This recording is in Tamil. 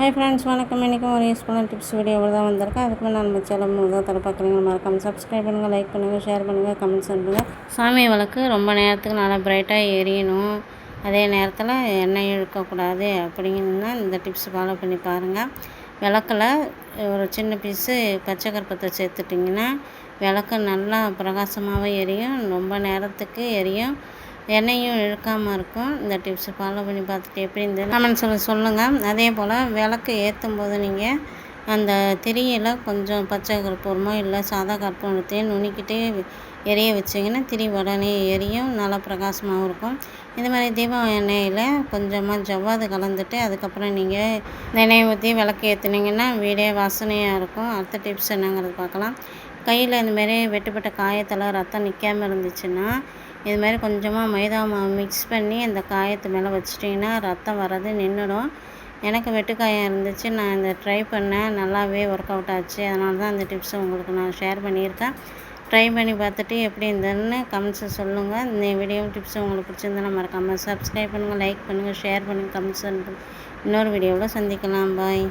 ஹாய் ஃப்ரெண்ட்ஸ் வணக்கம். இன்றைக்கும் ஒரு யூஸ்ஃபுல்லான டிப்ஸ் வீடியோ தான் வந்திருக்கேன் அதுக்கு முன்னாடி நம்ம சேலம் தான் தர பார்க்குறீங்க. மறக்காம சப்ஸ்கிரைப் பண்ணுங்கள் லைக் பண்ணுங்கள் ஷேர் பண்ணுங்கள் கமெண்ட்ஸ் பண்ணுங்கள் சாமி விளக்கு ரொம்ப நேரத்துக்கு நல்லா பிரைட்டாக எரியணும். அதே நேரத்தில் எண்ணெய் இழுக்கக்கூடாது அப்படிங்கன்னா இந்த டிப்ஸ் ஃபாலோ பண்ணி பாருங்கள் விளக்கில் ஒரு சின்ன பீஸு பச்சை கருப்பத்தை சேர்த்துட்டிங்கன்னா விளக்கு நல்லா பிரகாசமாகவே எரியும். ரொம்ப நேரத்துக்கு எரியும். எண்ணெயும் இழுக்காமல் இருக்கும். இந்த டிப்ஸை ஃபாலோ பண்ணி பார்த்துட்டு எப்படி இந்த கமெண்ட் சொல்லி சொல்லுங்கள் அதே போல் விளக்கு ஏற்றும் போது நீங்கள் அந்த திரியில் கொஞ்சம் பச்சை கற்பூரமோ இல்லை சாதா கற்பூரத்தையும் நுணுக்கிட்டே எரிய வச்சிங்கன்னா திரி உடனே எரியும். நல்லா பிரகாசமாகவும் இருக்கும். இந்த மாதிரி தீபம் எண்ணெயில் கொஞ்சமாக ஜவ்வாது கலந்துட்டு அதுக்கப்புறம் நீங்கள் எண்ணெயை ஊற்றி விளக்கு ஏற்றுனீங்கன்னா வீடே வாசனையாக இருக்கும். அடுத்த டிப்ஸ் என்னங்கிறது பார்க்கலாம். கையில் இந்தமாரி வெட்டுப்பட்ட காயத்தில் ரத்தம் நிற்காமல் இருந்துச்சுன்னா இது மாதிரி கொஞ்சமாக மைதா மாவு மிக்ஸ் பண்ணி அந்த காயத்து மேலே வச்சிட்டிங்கன்னா ரத்தம் வர்றது நின்றுடும் எனக்கு வெட்டுக்காயம் இருந்துச்சு. நான் இந்த ட்ரை பண்ணேன். நல்லாவே ஒர்க் அவுட் ஆச்சு. அதனால தான் அந்த டிப்ஸை உங்களுக்கு நான் ஷேர் பண்ணியிருக்கேன். ட்ரை பண்ணி பார்த்துட்டு எப்படி இருந்ததுன்னு கமெண்ட்ஸை சொல்லுங்கள் இந்த வீடியோ டிப்ஸ் உங்களுக்கு பிடிச்சிருந்தா மறக்காமல் சப்ஸ்கிரைப் பண்ணுங்கள் லைக் பண்ணுங்கள் ஷேர் பண்ணுங்கள் கமெண்ட்ஸ் இன்னொரு வீடியோவில் சந்திக்கலாம். பாய்